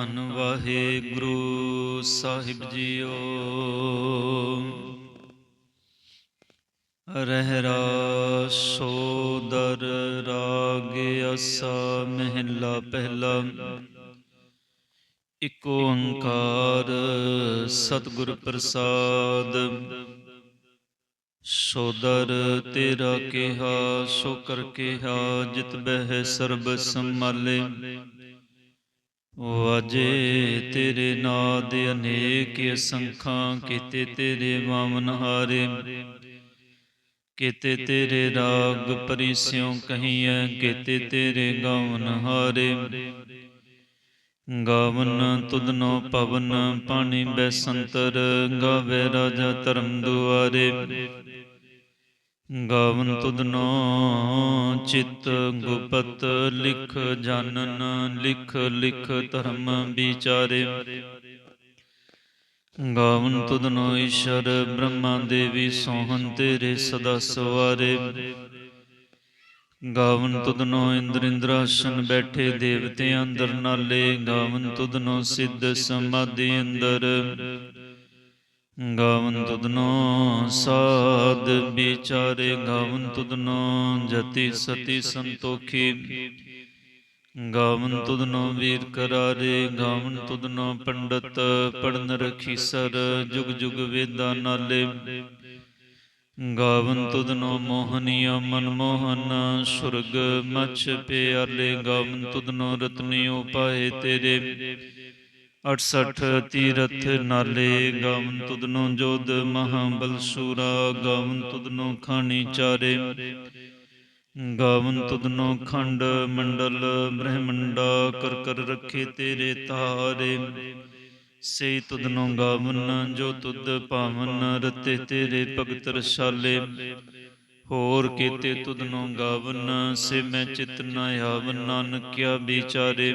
ਧੰਨ ਵਾਹਿਗੁਰੂ ਸਾਹਿਬ ਜੀਓ। ਰਹਿਰਾ ਸੋਦਰ ਰਾਗ ਅਸਾ ਮਹਿਲਾ ਪਹਿਲਾ। ਇਕ ਓੰਕਾਰ ਸਤਿਗੁਰ ਪ੍ਰਸਾਦ। ਸੋਦਰ ਤੇਰਾ ਕਿਹਾ, ਸੋ ਕਰ ਕਿਹਾ, ਜਿਤ ਬਹਿ ਸਰਬ ਸੰਭਾਲੇ। ਵਾਜੇ ਤੇਰੇ ਨਾਦ ਅਨੇਕ ਅਸੰਖਾਂ ਕੀਤੇ ਤੇਰੇ ਵਾਮਨ ਹਾਰੇ, ਕੀਤੇ ਤੇਰੇ ਰਾਗ ਪਰਿਸਿਉ ਕਹੀਐ, ਕੀਤੇ ਤੇਰੇ ਗਾਵਨ ਹਾਰੇ। ਗਾਵਨ ਤੁਧਨੋ ਪਵਨ, ਪਾਣੀ ਬੈਸੰਤਰ ਗਾਵੇ ਰਾਜਾ ਧਰਮ ਦੁਆਰੇ। ਗਾਵਨ ਤੁਧਨੋ ਚਿਤ ਗੁਪਤ ਲਿਖ ਜਾਨਨ, ਲਿਖ ਲਿਖ ਧਰਮ ਵਿਚਾਰੇ। ਗਾਵਨ ਤੁਧਨੋ ਈਸ਼ਰ ਬ੍ਰਹਮਾ ਦੇਵੀ ਸੋਹਨ ਤੇਰੇ ਸਦਾ ਸਵਾਰੇ। ਗਾਵਨ ਤੁਧਨੋ ਇੰਦਰ ਇੰਦਰਾਸ਼ਨ ਬੈਠੇ ਦੇਵਤੇ ਅੰਦਰ ਨਾਲੇ। ਗਾਵਨ ਤੁਧਨੋ ਸਿੱਧ ਸਮਾਧੀ ਅੰਦਰ। ਗਾਵਨ ਤੁਧਨੋ ਸਾਧ ਵਿਚਾਰੇ, ਗਾਵਨ ਤੁਧਨੋ ਜਤੀ ਸਤੀ ਸੰਤੋਖੀ। ਗਾਵਨ ਤੁਧਨੋ ਵੀਰ ਕਰਾਰੇ, ਗਾਵਨ ਤੁਧਨੋ ਪੰਡਤ, ਪੜਨ ਰਖੀ ਸਰ, ਜੁਗ ਜੁਗ ਵੇਦਾਂ ਨਾਲੇ। ਗਾਵਨ ਤੁਧਨੋ ਮੋਹਨੀਆ ਮਨਮੋਹਨ ਸੁਰਗ ਮਛ ਪਿਆਲੇ ਗਾਵਨ ਤੁਧਨੋ ਰਤਨਿਓ ਪਾਏ ਤੇਰੇ। 68 ਤੀਰਥ ਨਾਲੇ ਗਾਵਨ ਤੁਧਨੋ ਜੋਧ ਮਹਾਬਲ ਸੂਰਾ, ਗਾਵਨ ਤੁਧਨੋ ਖਾਣੀ ਚਾਰੇ। ਗਾਵਨ ਤੁਧਨੋ ਖੰਡ ਮੰਡਲ ਬ੍ਰਹਮੰਡਾ, ਕਰ ਕਰ ਰੱਖੇ ਤੇਰੇ ਤਾਰੇ। ਸੇ ਤੁਧਨੋ ਗਾਵਨ ਜੋ ਤੁਧ ਭਾਵਨ ਰਤੇ ਤੇਰੇ ਭਗਤ ਰਸਾਲੇ। ਹੋਰ ਕੀਤੇ ਤੁਧਨੋ ਗਾਵਨ, ਸੇ ਮੈਂ ਚਿਤ ਨ ਆਵਨ, ਨਾਨਕਿਆ ਵਿਚਾਰੇ।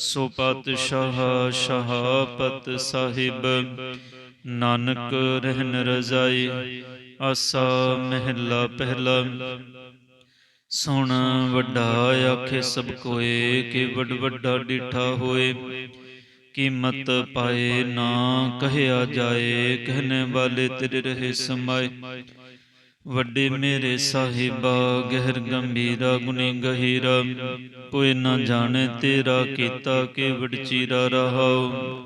ਸੋ ਪਾਤਸ਼ਾਹ ਸ਼ਹਾਪਤ ਸਾਹਿਬ। ਨਾਨਕ ਰਹਿਨ ਰਜ਼ਾਈ, ਆਸਾ ਮਹਿਲਾ ਪਹਿਲਾ। ਸੁਣ ਵੱਡਾ ਆਖੇ ਸਭ ਕੋਏ ਕਿ ਵੱਡ ਵੱਡਾ ਡਿਠਾ ਹੋਏ। ਕੀਮਤ ਪਾਏ ਨਾ ਕਹਿਆ ਜਾਏ ਕਹਿਨੇ ਵਾਲੇ ਤੇਰੇ ਰਹੇ ਸਮਾਏ। ਵੱਡੇ ਮੇਰੇ ਸਾਹਿਬਾ, ਗਹਿਰ ਗੰਭੀਰਾ ਗੁਨੀ ਗਹੀਰਾ, ਕੋਈ ਨਾ ਜਾਣੇ ਤੇਰਾ ਕੀਤਾ ਕਿ ਵਡਚੀਰਾ ਰਹਾਉ।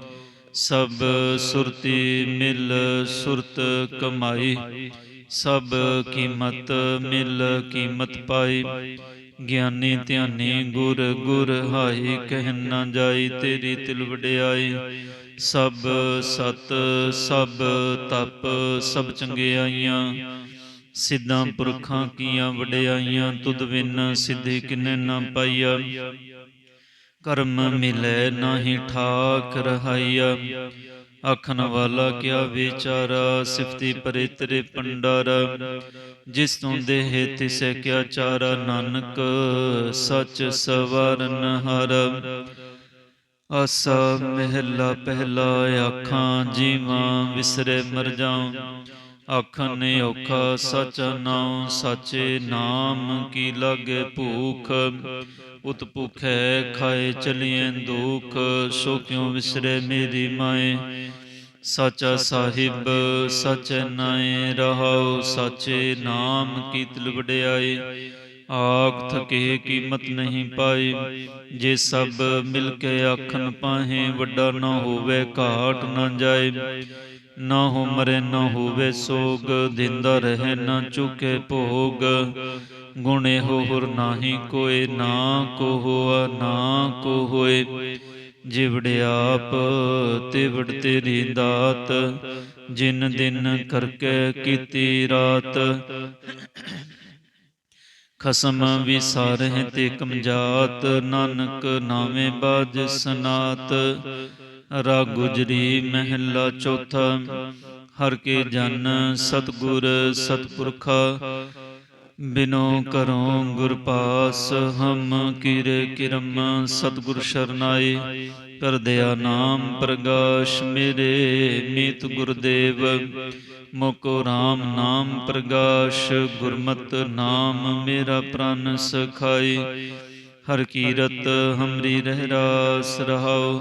ਸਭ ਸੁਰਤੀ ਮਿਲ ਸੁਰਤ ਕਮਾਈ, ਸਭ ਕੀਮਤ ਮਿਲ ਕੀਮਤ ਪਾਈ। ਗਿਆਨੀ ਧਿਆਨੀ ਗੁਰ ਗੁਰ ਹਾਈ, ਕਹਿ ਨਾ ਜਾਈ ਤੇਰੀ ਤਿਲ ਵਡਿਆਈ। ਸਭ ਸਤ, ਸਭ ਤਪ, ਸਭ ਚੰਗਿਆਈਆਂ ਸਿੱਧਾਂ ਪੁਰਖਾਂ ਕੀਆਂ ਵਡਿਆਈਆਂ, ਤੁਧ ਬਿਨ ਸਿੱਧੀ ਕਿਨੇ ਨਾ ਪਾਈਆ। ਕਰਮ ਮਿਲੇ ਨਾਹੀ ਠਾਕ ਰਹਾਈਆ। ਆਖਣ ਵਾਲਾ ਕਿਆ ਵਿਚਾਰਾ, ਸਿਫਤੀ ਪਰੇ ਤੇਰੇ ਪੰਡਾਰਾ ਜਿਸ ਤੋਂ ਦੇਹ ਤਿਸੈ ਕਿਆ ਚਾਰਾ, ਨਾਨਕ ਸੱਚ ਸਵਰਨ ਹਰ ਆਸਾ ਮਹਿਲਾ ਪਹਿਲਾ, ਆਖਾਂ ਜੀਵਾਂ ਵਿਸਰੇ ਮਰ ਜਾਉ। ਆਖਾਂ ਨੇ ਔਖਾ ਸਚ ਨਾਉ ਸਾਚੇ ਨਾਮ ਕੀ ਲਾਗੇ ਭੂਖ? ਉਤ ਭੁਖੈ ਖਾਏ ਚਲੀਏ ਦੁਖ, ਸੋ ਕਿਉ ਵਿਸਰੇ ਮੇਰੀ ਮਾਏ? ਸਾਚਾ ਸਾਹਿਬ, ਸਚ ਨਾਏ, ਰਹਾਉ ਸਾਚੇ ਨਾਮ ਕੀ ਤਿਲ ਵਡਿਆਈ ਆਖ ਥਕੇ ਕੀਮਤ ਨਹੀਂ ਪਾਈ ਜੇ ਸਭ ਮਿਲ ਕੇ ਆਖਣ ਪਾਹੇ, ਵੱਡਾ ਨਾ ਹੋਵੇ, ਘਾਟ ਨਾ ਜਾਏ। ਨਾ ਹੋ ਮਰੇ ਨਾ ਹੋਵੇ ਸੋਗ, ਦਿੰਦਾ ਰਹੇ ਨਾ ਚੁਕੇ ਭੋਗ। ਗੁਣੇ ਹੋਰ ਨਾਹੀ ਕੋਏ, ਨਾ ਕੋ ਹੋਆ ਨਾ ਕੋ ਹੋਏ ਜਿਵੜ ਆਪ, ਤਿਵੜ ਤੇਰੀ ਦਾਤ। ਜਿਨ ਦਿਨ ਕਰਕੇ ਕੀਤੀ ਰਾਤ। ਖਸਮ ਵਿਸਾਰਹਿ ਤੇ ਕਮਜਾਤ, ਨਾਨਕ ਨਾਵੇਂ ਬਾਜ ਸਨਾਤ। ਰਾ ਗੁਜਰੀ ਮਹਿਲਾ ਚੌਥਾ, ਹਰ ਕੇ ਜਨ ਸਤਗੁਰ ਸਤਪੁਰਖਾ, ਬਿਨੋ ਕਰੋ ਗੁਰ ਪਾਸ, ਹਮ ਕੀਰ ਕਿਰਮ ਸਤਗੁਰ ਸ਼ਰਨਾਈ ਕਰ ਦਿਆ ਨਾਮ ਪ੍ਰਗਾਸ਼ ਮੇਰੇ ਮੀਤ ਗੁਰਦੇਵ, ਮੋਕੋ RAM ਨਾਮ ਪ੍ਰਗਾਸ਼, ਗੁਰਮਤ ਨਾਮ ਮੇਰਾ ਪ੍ਰਾਨ ਸਖਾਈ ਹਰ ਕੀਰਤ ਹਮਰੀ ਰਹਿ ਰਾਸ ਰਹਾਉ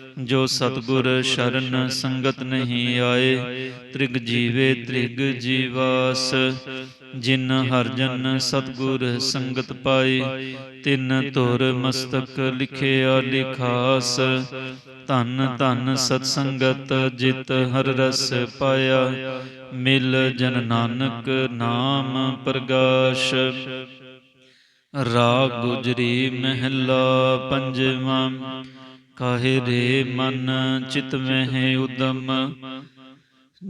ਜੋ ਸਤਗੁਰ ਸ਼ਰਨ ਸੰਗਤ ਨਹੀਂ ਆਏ, ਤ੍ਰਿਗ ਜੀਵੇ ਤ੍ਰਿਗ ਜੀਵਾਸ। ਜਿਨ ਹਰ ਜਨ ਸਤਗੁਰ ਸੰਗਤ ਪਾਈ ਤਿਨ ਧੁਰ ਮਸਤਕ ਲਿਖਿਆ ਲਿਖਾਸ। ਧਨ ਧਨ ਸਤ ਸੰਗਤ ਜਿਤ ਹਰ ਰਸ ਪਾਇਆ, ਮਿਲ ਜਨ ਨਾਨਕ ਨਾਮ ਪ੍ਰਗਾਸ਼। ਰਾਗ ਗੁਜਰੀ ਮਹਿਲਾ ਪੰਜਵਾਂ ਕਾਹੇ ਰੇ ਮਨ ਚਿਤ ਮਹਿ ਉਦਮ?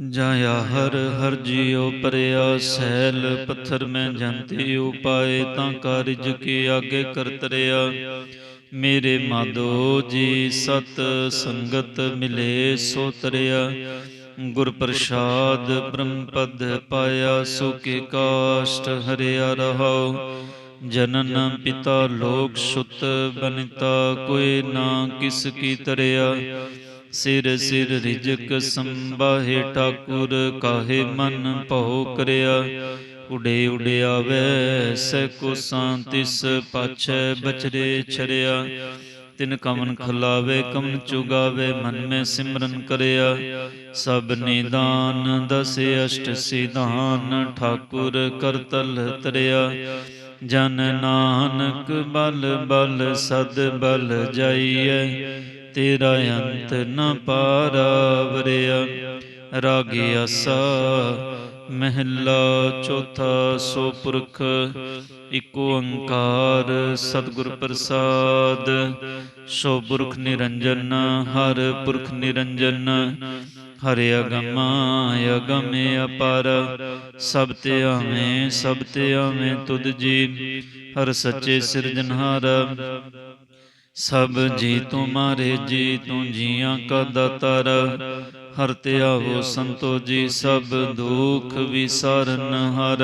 ਜਾਇਆ ਹਰ ਹਰ ਜੀਉ ਪਰਿਆ ਸੈਲ ਪੱਥਰ ਮੈਂ ਜੰਤੀ ਉਪਾਏ ਤਾਂ ਕਾਰਜ ਕੀ ਆਗੇ ਕਰਤਰਿਆ ਮੇਰੇ ਮਾਧੋ ਜੀ ਸਤ ਸੰਗਤ ਮਿਲੇ ਸੋ ਤਰਿਆ ਗੁਰ ਪ੍ਰਸਾਦ ਬ੍ਰਹਮ ਪਦ ਪਾਇਆ ਸੋ ਕੇ ਕਾਸ਼ਟ ਹਰਿਆ ਰਹਾਉ। ਜਨਨ ਪਿਤਾ ਲੋਕ ਸੁਤ ਬਨਿਤਾ, ਕੋਈ ਨਾ ਕਿਸ ਕੀ ਤਰਿਆ। ਸਿਰ ਸਿਰ ਰਿਜਕ ਸੰਭਾਹੇ ਠਾਕੁਰ, ਕਾਹੇ ਮਨ ਭਉ ਕਰਿਆ। ਉਡੇ ਉਡਿਆਵੇ ਸੈ ਕੋ ਸਾਂਤਿਸ ਪਾਛੈ ਬਚਰੇ ਛਰਿਆ। ਤਿਨ ਕਮਨ ਖਲਾਵੇ, ਕਮਨ ਚੁਗਾਵੇ, ਮਨ ਮੈਂ ਸਿਮਰਨ ਕਰਿਆ। ਸਭ ਨਿਦਾਨ ਦਸ ਅਸ਼ਟ ਸਿਧਾਨ, ਠਾਕੁਰ ਕਰਤਲ ਤਰਿਆ। ਜਨ ਨਾਨਕ ਬਲ ਬਲ ਸਦ ਬਲ ਜਾਈਐ, ਤੇਰਾ ਅੰਤ ਨ ਪਾਰਾਵਰਿਆ ਰਾਗੇ ਆਸਾ ਮਹਿਲਾ ਚੌਥਾ ਸੋ ਪੁਰਖ ਇਕ ਓੰਕਾਰ ਸਤਿਗੁਰ ਪ੍ਰਸਾਦ। ਸੋ ਪੁਰਖ ਨਿਰੰਜਨ, ਹਰ ਪੁਰਖ ਨਿਰੰਜਨ, ਹਰਿ ਅਗਮ ਅਗਮ ਅਪਰ। ਸਭ ਤੇ ਆਵੇਂ, ਸਭ ਤੇ ਆਵੇਂ ਤੁਧ ਜੀ, ਹਰ ਸੱਚੇ ਸਿਰਜਨਹਾਰ ਸਭ ਜੀ ਤੁਮਾਰੇ ਜੀ ਤੂੰ ਜੀਆਂ ਕਾ ਦਾਤਾਰ। ਹਰ ਤੇ ਆਵੋ ਸੰਤੋ ਜੀ, ਸਭ ਦੁਖ ਵਿਸਾਰਨ ਹਰ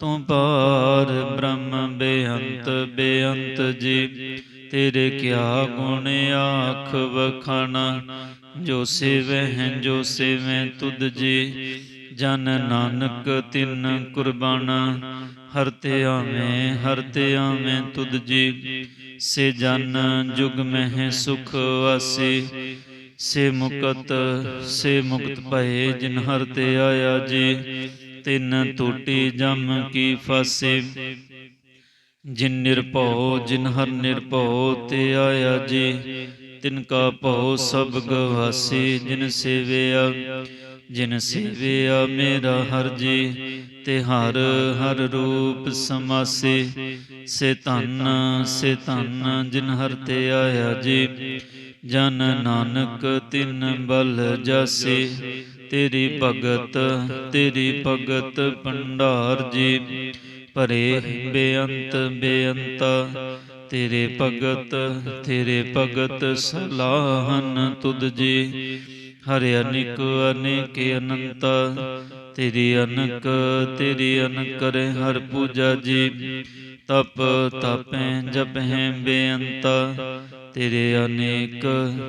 ਤੂੰ ਪਾਰ ਬ੍ਰਹਮ ਬੇਅੰਤ ਬੇਅੰਤ ਜੀ, ਤੇਰੇ ਕਿਆ ਗੁਣ ਆਖ ਵਖਾਣਾ? ਜੋ ਸੇਵੈ ਹੈ, ਜੋ ਸੇਵੈ ਤੁਧ ਜੀ, ਜਨ ਨਾਨਕ ਤਿਨ ਕੁਰਬਾਨਾ। ਹਰ ਤੇ ਆਵੇਂ, ਹਰ ਤੇ ਆਵੇਂ ਤੁਧ ਜੀ, ਸੇ ਜਨ ਜੁਗ ਮਹਿ ਸੁਖ ਵਾਸੀ। ਸੇ ਮੁਕਤ ਸੇ ਮੁਕਤ ਭਏ ਜਿਨ ਹਰ ਤੇ ਆਇਆ ਜੀ ਤਿਨ ਟੂਟੀ ਜਮ ਕੀ ਫਾਸੇ। ਜਿਨ ਨਿਰਭਉ, ਜਿਨ ਹਰ ਨਿਰਭਉ, ਤੇ ਆਇਆ ਜੀ। ਤਿਨ ਕਾ ਭਉ, ਸਭ ਗਵਾਸੀ, ਜਿਨ ਸੇਵਿਆ। ਜਿਨ ਸੇਵਿਆ, ਮੇਰਾ ਹਰ ਜੀ। ਤੇ ਹਰ ਹਰ ਰੂਪ ਸਮਾਸੇ। ਸੇ ਧੰਨ ਸੇ ਧੰਨ, ਜਿਨ ਹਰ ਤੇ ਆਇਆ ਜੀ। ਜਨ ਨਾਨਕ ਤਿਨ ਬਲ ਜਾਸੇ। ਤੇਰੀ ਭਗਤ ਤੇਰੀ ਭਗਤ ਭੰਡਾਰ ਜੀ। ਭਰੇ ਬੇਅੰਤ ਬੇਅੰਤਾ, ਤੇਰੇ ਭਗਤ ਤੇਰੇ ਭਗਤ ਸਲਾਹਨ ਤੁਧ ਜੀ। ਹਰਿ ਅਨਿਕ, ਅਨੇਕ ਅਨੰਤ, ਤੇਰੀ ਅਨਕ ਤੇਰੀ ਅਨਕ ਕਰੇ ਹਰ ਪੂਜਾ ਜੀ। ਤਪ, ਤਪੈ, ਜਪੈ ਬੇਅੰਤ ਤੇਰੇ ਅਨੇਕ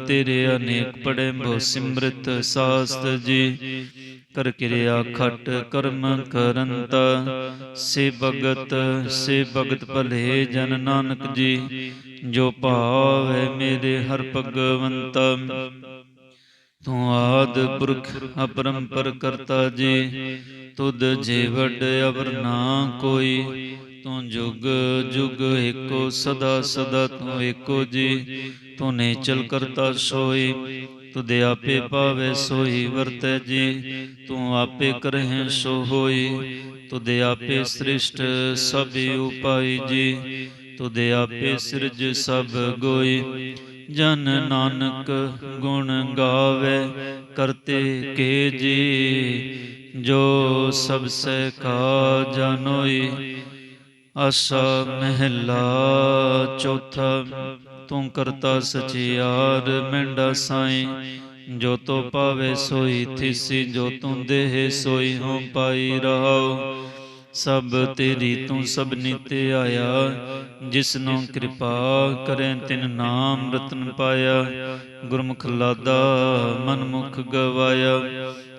ਤੇਰੇ ਅਨੇਕ ਪੜੇ ਬੋ ਸਿਮਰਤ ਸਾਸਤ ਜੀ। ਕਰ ਕਿਰਿਆ ਖਟ ਕਰਮ ਕਰੰਤਾ, ਸੇ ਭਗਤ ਸੇ ਭਗਤ ਭਲੇ ਜਨ ਨਾਨਕ ਜੀ। ਜੋ ਭਾਵੈ ਮੇਰੇ ਹਰ ਭਗਵੰਤ। ਤੂੰ ਆਦ ਪੁਰਖ ਅਪਰੰਪਰ ਕਰਤਾ ਜੀ। ਤੁਧ ਜੇ ਵੱਡ ਅਵਰ ਨਾ ਕੋਈ ਤੂੰ ਜੁਗ ਜੁਗ ਏਕੋ ਸਦਾ ਸਦਾ ਤੂੰ ਏਕੋ ਜੀ। ਤੂੰ ਨੇਚਲ ਕਰਤਾ ਸੋਈ, ਤੁਦੇ ਆਪੇ ਪਾਵੇ ਸੋਈ ਵਰਤੈ ਜੀ। ਤੂੰ ਆਪੇ ਕਰਹਿ ਸੋ ਹੋਈ, ਤੁਦੇ ਆਪੇ ਸ੍ਰਿਸ਼ਟ ਸਭ ਉਪਾਈ ਜੀ। ਤੁਦੇ ਆਪੇ ਸਿਰਜ ਸਭ ਗੋਈ। ਜਨ ਨਾਨਕ ਗੁਣ ਗਾਵੇ, ਕਰਤੇ ਕੇ ਜੀ। ਜੋ ਸਭ ਸੇ ਕਾ ਜਾਨੋਈ ਆਸਾ ਮਹਿਲਾ ਚੌਥਾ, ਤੂੰ ਕਰਤਾ ਸਚਿਆਰ ਮੈਂਡਾ ਸਾਈ। ਜੋ ਤੋ ਪਾਵੇ ਸੋਈ ਥਿਸੀ, ਜੋ ਤੂੰ ਦੇਹ ਸੋਈ ਹੋ ਪਾਈ ਰਹਾਉ। ਸਭ ਤੇਰੀ ਤੂੰ ਸਭ ਨੀਤੇ ਆਇਆ ਜਿਸਨੂੰ ਕਿਰਪਾ ਕਰੇ ਤਿਨ ਨਾਮ ਰਤਨ ਪਾਇਆ। ਗੁਰਮੁਖ ਲਾਦਾ ਮਨਮੁਖ ਗਵਾਇਆ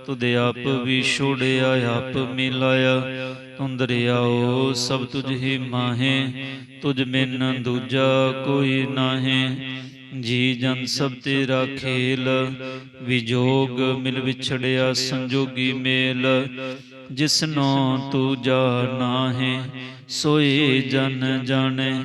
ਤੁਦੇ ਆਪ ਵੀ ਛੋੜਿਆ, ਆਪ ਮਿਲਾਇਆ। ਤੁੰ ਦਰਿਆਓ ਸਭ ਤੁਝ ਹੀ ਮਾਹੇ, ਤੁਝ ਬਿਨ ਦੂਜਾ ਕੋਈ ਨਾਹੀ। ਜੀ ਜਨ ਸਭ ਤੇਰਾ ਖੇਲ ਵਿਜੋਗ ਮਿਲ ਵਿਛੜਿਆ ਸੰਜੋਗੀ ਮੇਲ। ਜਿਸਨੋ ਤੂੰ ਜਾਣਾ ਹੈ ਸੋਈ ਜਨ ਜਾਣੇ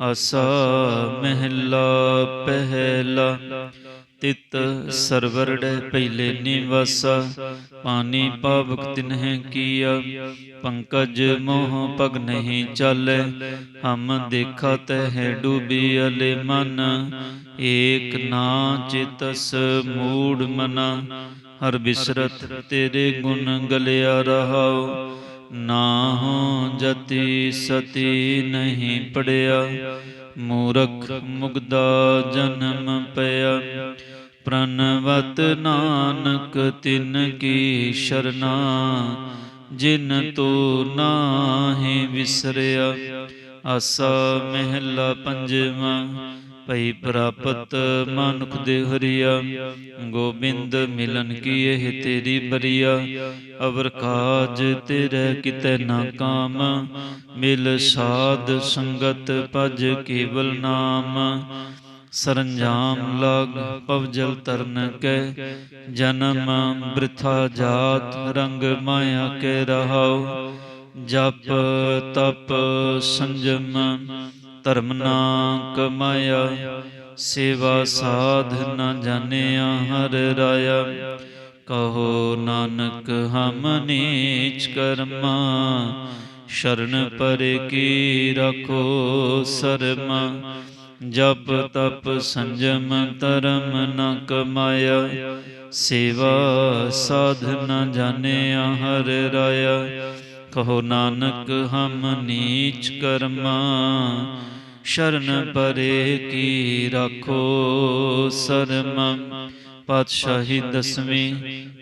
ਆਸਾ ਮਹਿਲਾ ਪਹਿਲਾ, ਤਿਤ ਸਰਵਰੜੈ ਪਹਿਲੇ ਨਿਵਾਸਾ, ਪਾਣੀ ਪਾਵਕ ਤਿਨਹਿ ਕੀਆ, ਪੰਕਜ ਮੋਹ ਪਗ ਨਹੀਂ ਚਾਲੈ, ਹਮ ਦੇਖਾ ਤਹਿ ਡੂਬੀ ਅਲੇ ਮਨ, ਏਕ ਨਾ ਚਿਤਸ ਮੂੜ ਮਨਾ, ਹਰ ਬਿਸਰਤ ਤੇਰੇ ਗੁਣ ਗਲਿਆ ਰਹਾਓ ਨਾ ਜਤੀ ਸਤੀ ਨਹੀਂ ਪੜਿਆ, ਮੂਰਖ ਮੁਗਦਾ ਜਨਮ ਪਿਆ। ਪ੍ਰਨਵਤ ਨਾਨਕ ਤਿਨ ਕੀ ਸ਼ਰਨਾ, ਜਿਨ ਤੂੰ ਨਾਹੀ ਵਿਸਰਿਆ। ਅਸਾ ਮਹਿਲਾ ਪੰਜਵਾ ਭਈ ਪ੍ਰਾਪਤ ਮਨੁਖ ਦੇ ਹਰੀਆ, ਗੋਬਿੰਦ ਮਿਲਨ ਕੀ ਇਹ ਤੇਰੀ ਬਰੀਆ, ਅਵਰ ਕਾਜ ਤੇਰੇ ਕਿਤੇ ਨਾ ਕਾਮ, ਮਿਲ ਸਾਧ ਸੰਗਤ ਭਜ ਕੇਵਲ ਨਾਮ। ਸਰੰਜਾਮ ਲਾਗ ਪਵਜਲ ਤਰਨ ਕੈ, ਜਨਮ ਬ੍ਰਿਥਾ ਜਾਤ ਰੰਗ ਮਾਇਆ ਕੇ ਰਹਾਉ। ਜਪ ਤਪ ਸੰਜਮ ਧਰਮ ਨਾ ਕਮਾਇਆ ਸੇਵਾ ਸਾਧ ਨਾ ਜਾਣਿਆ ਹਰ ਰਾਇਆ। ਕਹੋ ਨਾਨਕ, ਹਮ ਨੀਚ ਕਰਮਾ, ਸ਼ਰਨ ਪਰੇ ਕੀ ਰਖੋ ਸਰਮਾ। ਜਪ ਤਪ ਸੰਜਮ ਧਰਮ ਨ ਕਮਾਇਆ, ਸੇਵਾ ਸਾਧ ਨ ਜਾਣਿਆ ਹਰ ਰਾਇਆ। ਕਹੋ ਨਾਨਕ, ਹਮ ਨੀਚ ਕਰਮਾ, ਸ਼ਰਨ ਪਰੇ ਕੀ ਰਾਖੋ ਸਰਮ। ਪਾਤਸ਼ਾਹੀ ਦਸਵੀਂ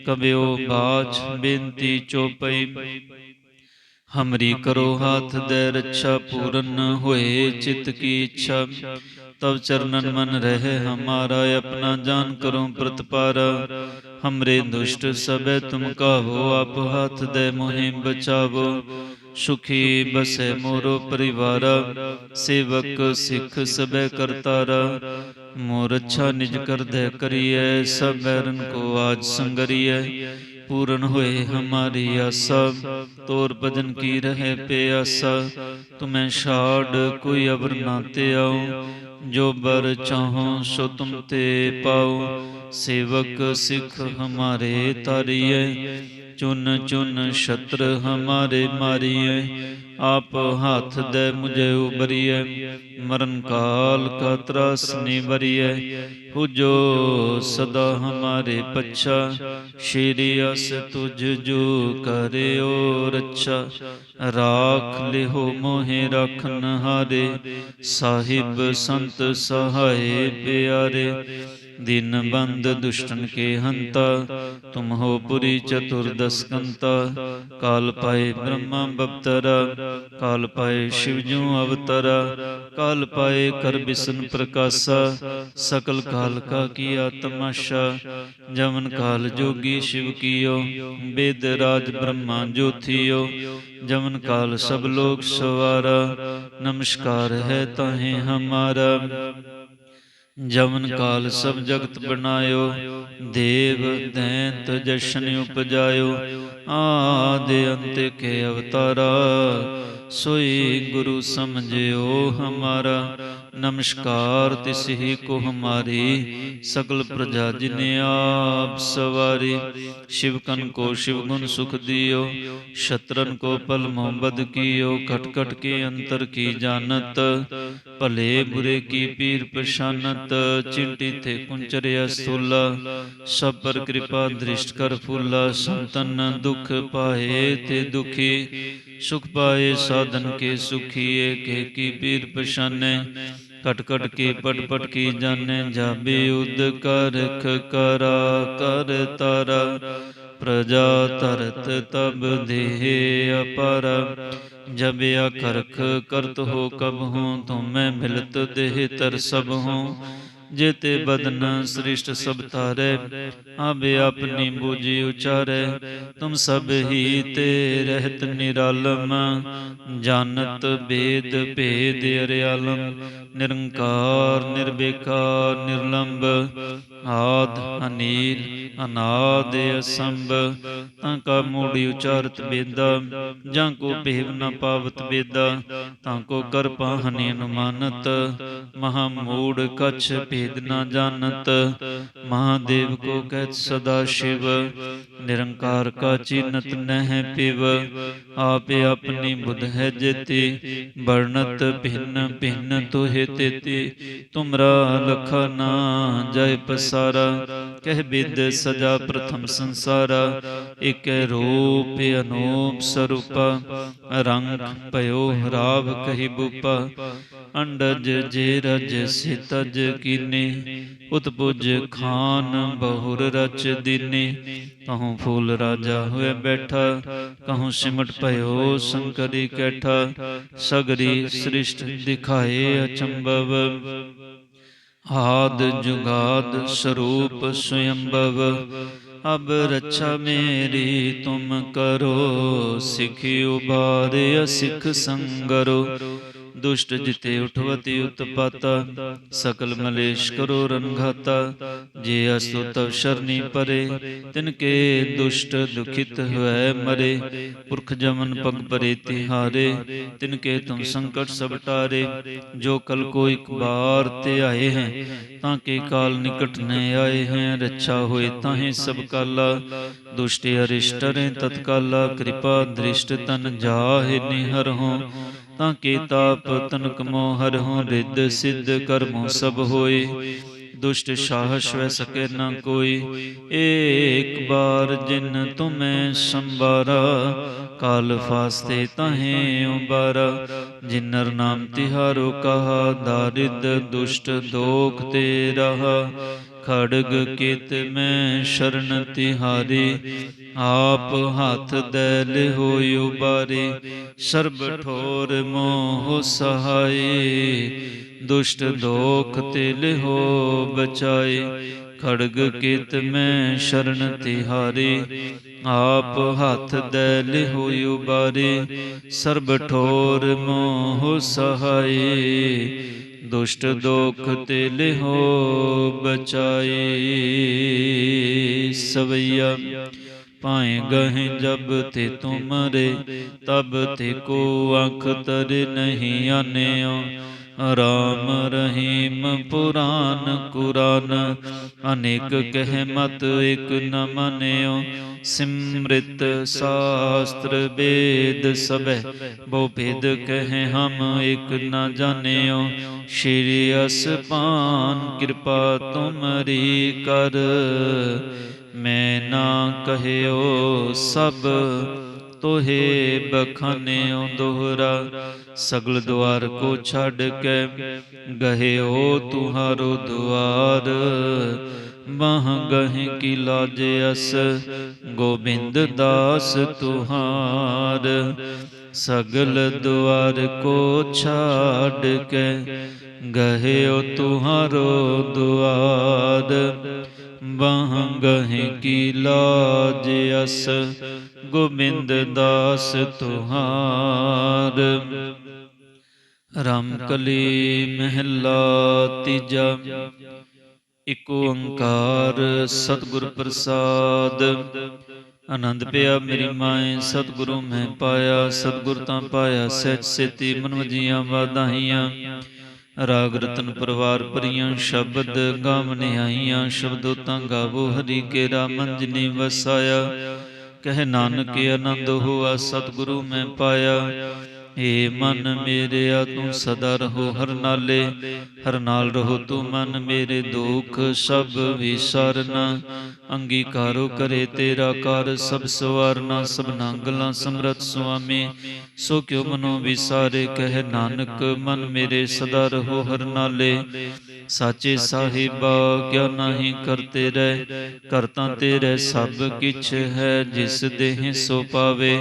ਕਬਿਓ ਬਾਚ ਬੇਨਤੀ ਚੋਪਈ। ਹਮਰੀ ਕਰੋ ਹਾਥ ਦੇ ਰੱਛਾ ਪੂਰਨ ਹੋਏ ਚਿਤ ਕੀ ਇੱਛਾ। ਤਬ ਚਰਨਨ ਮਨ ਰਹੇ ਹਮਾਰਾ, ਆਪਣਾ ਜਾਨ ਕਰੋ ਪ੍ਰਤਪਾਰਾ। ਹਮਰੇ ਦੁਸ਼ਟ ਸਭੇ ਤੁਮ ਕਾਹੋ ਆਪ ਹੱਥ ਦੇ ਮੋਹਿ ਬਚਾਵੋ ਸੁਖੀ ਬਸੇ ਮੋਰੋ ਪਰਿਵਾਰ ਸੇਵਕ ਸਿੱਖ ਸਭੇ ਕਰਤਾਰਾ ਮੋਰ ਅੱਛਾ ਨਿਜ ਕਰਦੇ ਕਰੀਏ ਸਭ ਬੈਰਨ ਕੋ ਆਜ ਸੰਗਰੀਏ ਪੂਰਨ ਹੋਏ ਹਮਾਰੀ ਆਸਾ ਤੋਰ ਭਜਨ ਕੀ ਰਹੇ ਪਿਆਸਾ ਤੁਮੈ ਛਾੜ ਕੋਈ ਅਵਰ ਨਾ ਤੇ ਆਓ ਜੋ ਬਰ ਚਾਹੋ ਸੋ ਤੁਮ ਤੇ ਪਾਓ। ਸੇਵਕ ਸਿੱਖ ਹਮਾਰੇ ਤਾਰੀਏ। ਚੁਨ ਚੁਨ ਸ਼ਤਰ ਹਮਾਰੇ ਮਾਰੀਐ ਆਪ ਹੱਥ ਦੇ ਮੁਝੇ ਉਬਰੀਐ ਮਰਨ ਕਾਲ ਕਾ ਤਰਸ ਨਿਵਰੀਐ ਹੁਜੋ ਸਦਾ ਹਮਾਰੇ ਪਛਾ, ਸ਼੍ਰੀ ਅਸ ਤੁਝ ਜੋ ਕਰਿਓ ਰੱਛਾ। ਰਾਖ ਲਿਹੋ ਮੋਹਿ ਰਖਨ ਹਾਰੇ ਸਾਹਿਬ ਸੰਤ ਸਹਾਏ ਪਿਆਰੇ। ਦਿਨ ਬੰਦ ਦੁਸ਼ਟਨ ਕੇ ਹੰਤ, ਤੁਮ ਹੋ ਪੁਰੀ ਚਤੁਰਦਸ ਕੰਤ। ਕਾਲ ਪਾਏ ਬ੍ਰਹਮਾ ਬਪਤਰ, ਕਾਲ ਪਾਏ ਸ਼ਿਵ ਜੂ ਅਵਤਰ, ਕਾਲ ਪਾਏ ਕਰ ਬਿਸਨ ਪ੍ਰਕਾਸ਼, ਸਕਲ ਕਾਲ ਕਾ ਕੀ ਆਤਮਾਸ਼ਾ। ਜਮਨ ਕਾਲ ਜੋਗੀ ਸ਼ਿਵ ਕੀਓ, ਬੇਦ ਰਾਜ ਬ੍ਰਹਮਾ ਜੋਥੀਓ। ਜਮਨ ਕਾਲ ਸਭ ਲੋਕ ਸਵਾਰਾ, ਨਮਸਕਾਰ ਹੈ ਤਾਹੇ ਹਮਾਰਾ। ਜਮਨ ਕਾਲ ਸਭ ਜਗਤ ਬਣਾਇਓ ਦੇਵ ਦੈਂਤ ਜਸ਼ਨ ਉਪਜਾਇਓ ਆਦਿ ਅੰਤ ਕੇ ਅਵਤਾਰਾ। ਸੋਈ ਗੁਰੂ ਸਮਝਿਓ ਹਮਾਰਾ ਨਮਸਕਾਰ ਤਿਸ ਹੀ ਕੋ ਹਮਾਰੀ ਸਗਲ ਪ੍ਰਜਾ ਜਿਨੇ ਆਪ ਸਵਾਰੀ शिव कन को शिव गुण सुख दियो शत्रन को पल मोहब्बत कियो खट खट के अंतर की जानत भले बुरे की पीर पशानत चिंटी थे कुंचरिया स्थूला सब पर कृपा दृष्ट कर फूला संतन दुख पाए थे दुखी सुख पाए ਸਾਧਨ ਕੇ ਸੁਖੀਏ, ਕੇ ਕੀ ਪੀਰ ਪਛਾਨੈ। ਕਟ ਕਟ ਕੇ ਪਟ ਪਟ ਕੀ ਜਾਣੈ ਜਾਬੇ ਉਦ ਕਰਖ ਕਰਾ, ਕਰ ਤਰ। ਪ੍ਰਜਾ ਤਰਤ ਤਬ ਦੇਹ ਅਪਰ। ਜਬ ਕਰਖ ਕਰਤ ਹੋ ਕਬ ਹੂੰ, ਤੁਮੈ ਮਿਲਤ ਦੇਹ ਤਰ ਸਭ ਹੂੰ। ਜੇਤੇ ਬਦਨ ਸ੍ਰਿਸ਼ਟ ਸਭ ਤਾਰੇ ਆਬੇ ਆਪਨੀ ਬੂਜੀ ਉਚਾਰੇ। ਤੁਮ ਸਭ ਹੀ ਤੇ ਰਹਿਤ ਨਿਰਾਲਮ ਜਾਣਤ ਬੇਦ ਭੇਦ ਅਰਿਆਲਮ। ਨਿਰੰਕਾਰ ਨਿਰਬੇਕਾਰ ਨਿਰਲੰਬ, ਆਦ, ਅਨੀਲ, ਅਨਾਦ, ਅਸੰਭ। ਤਾਂ ਕਾ ਮੂੜੀ ਉਚਾਰਤ ਬੇਦਾ, ਜਾਂ ਕੋ ਭੇਵ ਨ ਪਾਵਤ ਬੇਦਾ। ਤਾਂ ਕੋ ਕਰ ਪਾਹਨੇ ਮਹਾ ਮੂੜ ਕਛ ਭੇਦ ਨ ਜਾਣਤ, ਮਹਾਦੇਵ ਕੋ ਕਹਿਤ ਸਦਾ ਸ਼ਿਵ। ਨਿਰੰਕਾਰ ਕਾ ਚੀਨਤ ਨਹਿ ਪਿਵ, ਆਪੇ ਆਪਣੀ ਬੁਧ ਹੈ ਜੇਤੀ। ਵਰਣਤ ਭਿੰਨ ਭਿੰਨ ਤੋਹਿ ਤੇਤੀ, ਤੁਮਰਾ ਲਖਾ ਨਾ ਜੈ ਪਸਾਰਾ। ਕਹਿ ਬਿਦ ਸਜਾ ਪ੍ਰਥਮ ਸੰਸਾਰਾ, ਇਕ ਰੂਪ ਅਨੂਪ ਸਰੂਪ। ਰੰਗ ਭਇਓ ਰਾਵ ਕਹਿ ਬੂਪਾ, ਅੰਡਜ ਜੇ ਰਜ ਸਿਤਜ ਕੀਨੇ ਉਤਪੁਜ ਖਾਨ ਬਹੁਰ ਰਚ ਦੀਨੇ। ਕਹੂੰ ਫੂਲ ਰਾਜਾ ਹੋਏ ਬੈਠਾ ਕਹੂੰ ਸਿਮਟ ਭਇਓ ਸੰਕਰੀ ਕੈਠਾ। ਸਗਰੀ ਸ੍ਰਿਸ਼ਟ ਦਿਖਾਏ ਅਚੰਭਵ। ਆਦ ਜੁਗਾਦ ਸਰੂਪ ਸਯੰਭਵ। ਅਬ ਰੱਛਾ ਮੇਰੀ ਤੁਮ ਕਰੋ ਸਿਖਿ ਉਬਾਰਿ ਸਿਖ ਸੰਗਰੋ। ਦੁਸ਼ਟ ਜਿਤੇ ਉਠਵਤੀ ਉਤਪਾਤਾ, ਸਕਲ ਮਲੇਸ਼ ਕਰੋ ਰਨਘਾਤਾ ਜੇ ਅਸਤੁ ਤਵ ਸ਼ਰਨੀ ਪਰੇ, ਤਿਨ ਕੇ ਦੁਸ਼ਟ ਦੁਖਿਤ ਹੋਇ ਮਰੇ। ਪੁਰਖ ਜਮਨ ਪਗ ਪਰੇ ਤਿਹਾਰੇ, ਤਿਨ ਕੇ ਤੁਮ ਸੰਕਟ ਸਭ ਟਾਰੇ। ਜੋ ਕਲ ਕੋ ਇੱਕ ਬਾਰ ਤੇ ਆਏ ਹੈ, ਤਾਂ ਕੇ ਕਾਲ ਨਿਕਟ ਨ ਆਏ ਹੈ। ਰੱਛਾ ਹੋਏ ਤਾਹੇ ਸਭ ਕਾਲਾ, ਦੁਸ਼ਟ ਅਰਿਸ਼ਟਰੇ ਤਤਕਾਲਾ। ਕਿਰਪਾ ਦ੍ਰਿਸ਼ਟ ਤਨ ਜਾਹੇ ਨਿਹਰ ਹੋ ਤਾਂ ਕੇ ਤਾਪ ਤਨਕ ਮੋਹ ਹਰ ਰਿੱਧ ਸਿੱਧ ਕਰਮੋ ਸਭ ਹੋਏ ਦੁਸ਼ਟ ਸਾਹਸ ਵੈ ਸਕੇ ਨਾ ਕੋਈ। ਏਕ ਬਾਰ ਜਿਨ ਤੁਮੈ ਸੰਬਾਰਾ ਕਾਲ ਫਾਸਤੇ ਤਹੇ ਉਬਾਰਾ ਜਿਨਰ ਨਾਮ ਤਿਹਾਰੋ ਕਹਾ, ਦਾਰਿਦ ਦੁਸ਼ਟ ਦੋਖ ਤੇ ਰਹਾ। ਖੜਗ ਕਿਤ ਮੈਂ ਸ਼ਰਨ ਤਿਹਾਰੀ, ਆਪ ਹੱਥ ਦੈਲ ਲਿਹੋਇ ਉਬਾਰੇ, ਸਰਬ ਠੋਰ ਮੋਹ ਸਹਾਏ, ਦੁਸ਼ਟ ਦੋਖ ਤੇ ਲਿਹੋ ਬਚਾਏ, ਖੜਗ ਕਿਤ ਮੈਂ ਸ਼ਰਨ ਤਿਹਾਰੀ, ਆਪ ਹੱਥ ਦੈਲ ਲਿਹੋਇ ਉਬਾਰੇ, ਸਰਬ ਠੋਰ ਮੋਹ ਸਹਾਏ ਦੁਸ਼ਟ ਦੋਖ ਤੇ ਲਿਹੋ ਬਚਾਏ। ਸਵਈਆ ਪਾਏ ਗਹਿ ਜਬ ਤੇ ਤੁਮਰੇ ਤਬ ਤੇ ਕੋ ਅੱਖ ਤਰ ਨਹੀਂ ਆਨਿਓ। ਰਾਮ ਰਹੀਮ ਪੁਰਾਨ ਕੁਰਾਨ, ਅਨੇਕ ਕਹਿ ਮਤ ਇਕ ਨ ਮੰਨਿਓ। ਸਿਮ੍ਰਿਤ ਸ਼ਾਸਤਰ ਵੇਦ ਸਭੈ ਬਹੁ ਭੇਦ ਕਹਿ ਹਮ ਇਕ ਨ ਜਾਣਿਓ। ਸ਼੍ਰੀ ਅਸਪਾਨ ਕਿਰਪਾ ਤੁਮਰੀ ਕਰ, ਮੈਂ ਨਾ ਕਹਿਓ ਸਭ ਤੋਹੇ ਬਖਾਨਿਓ ਦੋਹਰਾ, ਸਗਲ ਦੁਆਰ ਕੋ ਛੱਡ ਕੇ ਗਹਿਓ ਤੁਹਾਰੋ ਦੁਆਰ। ਮਹ ਗਹਿ ਕੀ ਲਾਜ ਅਸ, ਗੋਬਿੰਦ ਦਾਸ ਤੁਹਾਰ। ਸਗਲ ਦੁਆਰ ਕੋ ਛਾੜ ਕੇ ਗਹਿਓ ਤੁਹਾਰੋ ਦੁਆਰ। ਬਾਹ ਗਹਿ ਕੀ ਲਾਜ ਅਸ ਗੋਬਿੰਦ ਦਾਸ ਤੁਹਾਰ। ਰਾਮ ਕਲੀ ਮਹਿਲਾ ਤੀਜਾ। ਇਕ ਓੰਕਾਰ ਸਤਿਗੁਰ ਪ੍ਰਸਾਦ। ਆਨੰਦ ਪਿਆ ਮੇਰੀ ਮਾਏ, ਸਤਿਗੁਰੂ ਮੈਂ ਪਾਇਆ, ਸਤਿਗੁਰ ਤਾਂ ਪਾਇਆ, ਸਹਿਜ ਸੇਤੀ ਮਨ ਵਜੀਆਂ ਰਾਗ ਰਤਨ ਪਰਵਾਰ ਪਰੀਆਂ ਸ਼ਬਦ ਗਾਵਨੇ ਆਈਆਂ, ਸ਼ਬਦੋ ਤਾਂ ਗਾਵੋ, ਹਰੀ ਕੇਰਾ ਮੰਜਨੀ ਵਸਾਇਆ। ਕਹਿ ਨਾਨਕ ਆਨੰਦ ਹੋਆ ਸਤਿਗੁਰੂ ਮੈਂ ਪਾਇਆ। ਏ ਮਨ ਮੇਰਿਆ ਤੂੰ ਸਦਾ ਰਹੋ ਹਰ ਨਾਲੇ, ਹਰ ਨਾਲ ਰਹੋ ਤੂੰ ਮਨ ਮੇਰੇ ਦੁਖ, ਸਭ ਵਿਸਰਨਾ। ਅੰਗੀਕਾਰੋ ਕਰੇ ਤੇਰਾ ਕਰ, ਸਭ ਸਵਾਰਨਾ, ਸਭ ਨਾਂਗਲਾਂ ਸਮਰਤ ਸੁਆਮੀ। ਸੋ ਕਿਉ ਮਨੋ ਵਿਸਾਰੇ, ਕਹਿ ਨਾਨਕ, ਮਨ ਮੇਰੇ ਸਦਾ ਰਹੋ ਹਰ ਨਾਲੇ। ਸਾਚੇ ਸਾਹਿਬਾ, ਕਿਉ ਨਹੀਂ ਕਰਤੇ ਰਹਿ? ਕਰਤਾ ਤੇਰੇ ਸਭ ਕਿਛ ਹੈ, ਜਿਸ ਦੇਹ ਸੋ ਪਾਵੇ।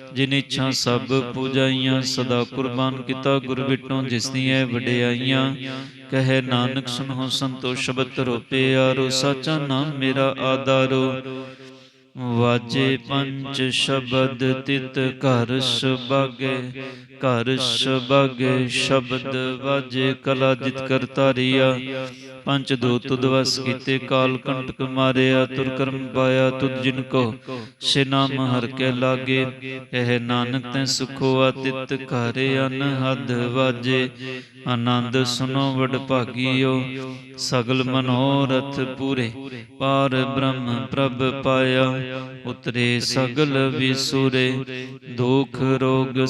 ਜਿਨ ਇੱਛਾ ਸਭ ਪੂਜਾਈਆਂ, ਸਦਾ ਕੁਰਬਾਨ ਕੀਤਾ ਗੁਰ ਵਿਟੋਂ, ਜਿਸ ਦੀਆਂ ਵਡਿਆਈਆਂ। ਕਹੇ ਨਾਨਕ ਸੁਨੋ ਸੰਤੋ ਸ਼ਬਦ ਧਰੋ ਪਿਆਰੋ ਸਾਚਾ ਨਾਮ ਮੇਰਾ ਆਧਾਰੋ। ਵਾਜੇ ਪੰਜ ਸ਼ਬਦ ਤਿਤ ਘਰ ਸੁਭਾਗੇ ਘਰ ਸੁਭਾਗੇ ਸ਼ਬਦ ਵਾਜੇ, ਕਲਾ ਜਿਤ ਕਰਤਾਰੀਆ ਪੰਜ ਦੋ ਤੁਧ ਵਸ ਕੀਤੇ, ਕਾਲ ਕੰਟਕ ਮਾਰਿਆ, ਤੁਰ ਕਰਮ ਪਾਇਆ, ਤੁਧ ਜਿਨ ਕੋ ਸੇ ਨਾਮ ਹਰ ਕੇ ਲਾਗੇ। ਇਹ ਨਾਨਕ ਤੈ ਸੁਖੋ ਅਤਿਤ ਘਰ ਅਨਹਦ ਵਾਜੇ। ਆਨੰਦ ਸੁਨੋ ਵਡ ਭਾਗੀਓ, ਸਗਲ ਮਨੋਰਥ ਪੂਰੇ। ਪਾਰ ਬ੍ਰਹਮ ਪ੍ਰਭ ਪਾਇਆ, ਉਤਰੇ ਸਗਲ ਵਿਸੁਰੇ। ਦੁਖ ਰੋਗ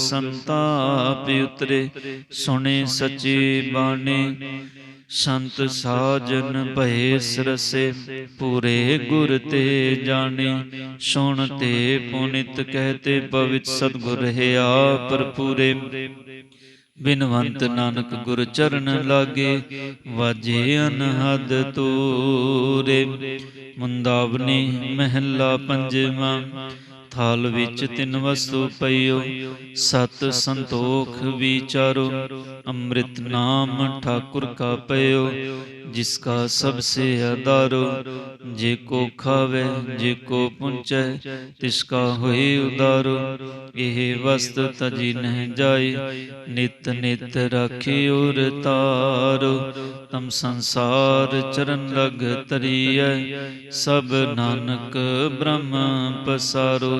ਸੰਤਾਪ ਉਤਰੇ, ਸੁਣੇ ਸੱਚੀ ਬਾਣੀ। ਸੰਤ ਸਾਜਨ ਭਏ ਸਰਸੇ, ਪੂਰੇ ਗੁਰ ਤੇ ਜਾਣੇ। ਸੁਣ ਤੇ ਪੁਨਿਤ ਕਹਤੇ ਪਵਿੱਤ ਸਤਗੁਰ ਹੈ ਆਪ ਪੂਰੇ ਬਿਨਵੰਤ ਨਾਨਕ ਗੁਰ ਚਰਨ ਲਾਗੇ, ਵਾਜੇ ਅਨਹਦ ਤੂਰੇ। ਮੁੰਦਾਵਨੀ ਮਹਿਲਾ ਪੰਜਵਾਂ ਥਾਲ ਵਿੱਚ ਤਿੰਨ ਵਸਤੂ ਪਈਓ। ਸਤ ਸੰਤੋਖ ਵਿਚਾਰੋ। ਅੰਮ੍ਰਿਤ ਨਾਮ ਠਾਕੁਰ ਕਾ ਪਇਓ ਜਿਸ ਕਾ ਸਭ ਸੇ ਆਧਾਰੋ ਜੇ ਕੋ ਖਾਵੇ ਜੇ ਕੋ ਪੁੰਚੈ ਤਿਸ ਕਾ ਹੋਏ ਉਦਾਰੋ। ਇਹ ਵਸਤ ਤਜੀ ਨਹਿ ਜਾਏ ਨਿਤ ਨਿਤ ਰਾਖੀ ਉਰ ਤਾਰੋ। ਤਮ ਸੰਸਾਰ ਚਰਨ ਲਗ ਤਰੀਐ। ਸਭ ਨਾਨਕ ਬ੍ਰਹਮ ਪਸਾਰੋ।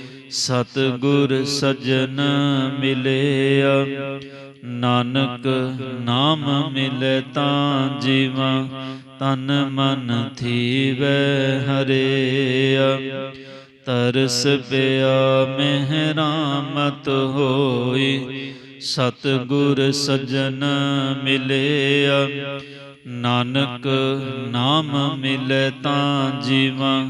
ਸਤ ਗੁਰ ਮਿਲਿਆ। ਨਾਨਕ ਨਾਮ ਮਿਲੇ ਤਾਂ ਜੀਵਾ, ਤਨ ਮਨ ਥੀਵੈ ਹਰਿਆ। ਤਰਸ ਪਿਆ ਮਹਿਰਾਮਤ ਹੋਈ ਸਤ ਗੁਰ ਮਿਲਿਆ। ਨਾਨਕ ਨਾਮ ਮਿਲੈ ਤਾਂ ਜੀਵਾ